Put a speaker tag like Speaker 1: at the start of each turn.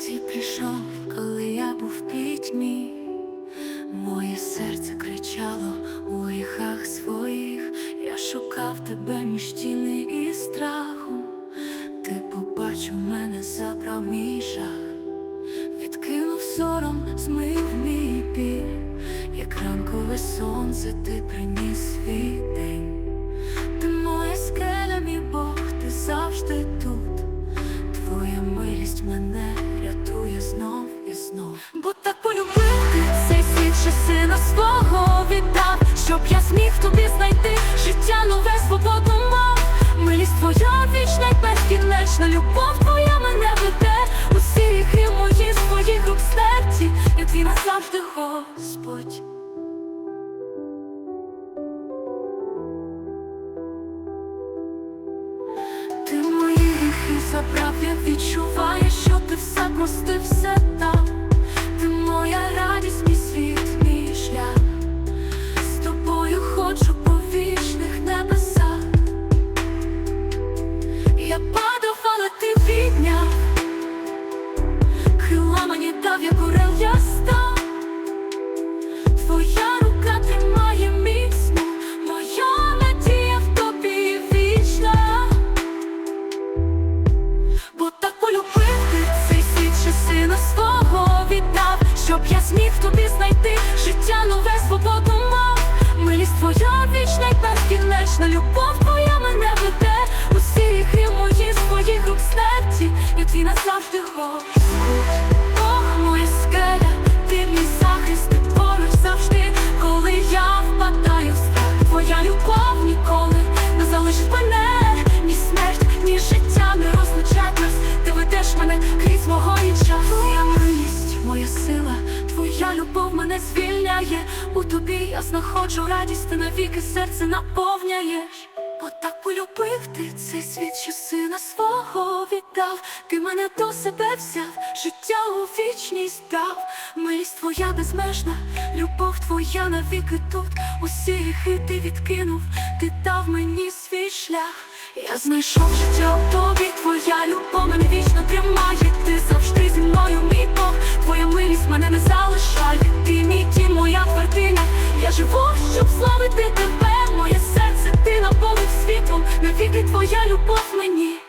Speaker 1: Ти прийшов, коли я був в пітьмі, моє серце кричало у вихах своїх. Я шукав тебе між тіни і страху. Ти побачив мене, забрав мій відкинув сором, змив мій біль, як ранкове сонце, ти приніс свій день. Бо так полюбив цей світ, що сина свого віддав, щоб я зміг тобі знайти життя нове, свободну мав. Милість твоя вічна й безкінечна, любов твоя мене веде. Усі гріхи мої з твоїх рук смерті, я твій назавжди Господь. Ти мої гріхи забрав, я відчуваю, що ти все Я падав, але ти підняв. Крила мені дав, як орел я став. Твоя рука тримає міцно, моя надія в тобі вічна. Бо так полюбив ти цей світ, що свого віддав, щоб я зміг тобі знайти життя нове, свободу мав. Милість твоя вічна й безкінечна, любов Бог моя скеля, ти захист, ти завжди, коли я впадаю. Твоя любов ніколи не залишить мене, ні смерть, ні життя не розлучать нас. Ти ведеш мене крізь і час. Твоя милість, моя сила, твоя любов мене звільняє. У тобі я знаходжу радість, ти навіки серце наповняєш. Так полюбив ти цей світ, що сина свого віддав. Ти мене до себе взяв, життя у вічність дав. Милість твоя безмежна, любов твоя навіки тут. Усі гріхи ти відкинув, ти дав мені свій шлях. Я знайшов життя у тобі, твоя любов мене вічно тримає. Ти завжди зі мною, мій Бог, твоя милість мене не залишає. Ти мій дім, моя твердиня. Я живу, щоб славити тебе, навіки твоя любов мені.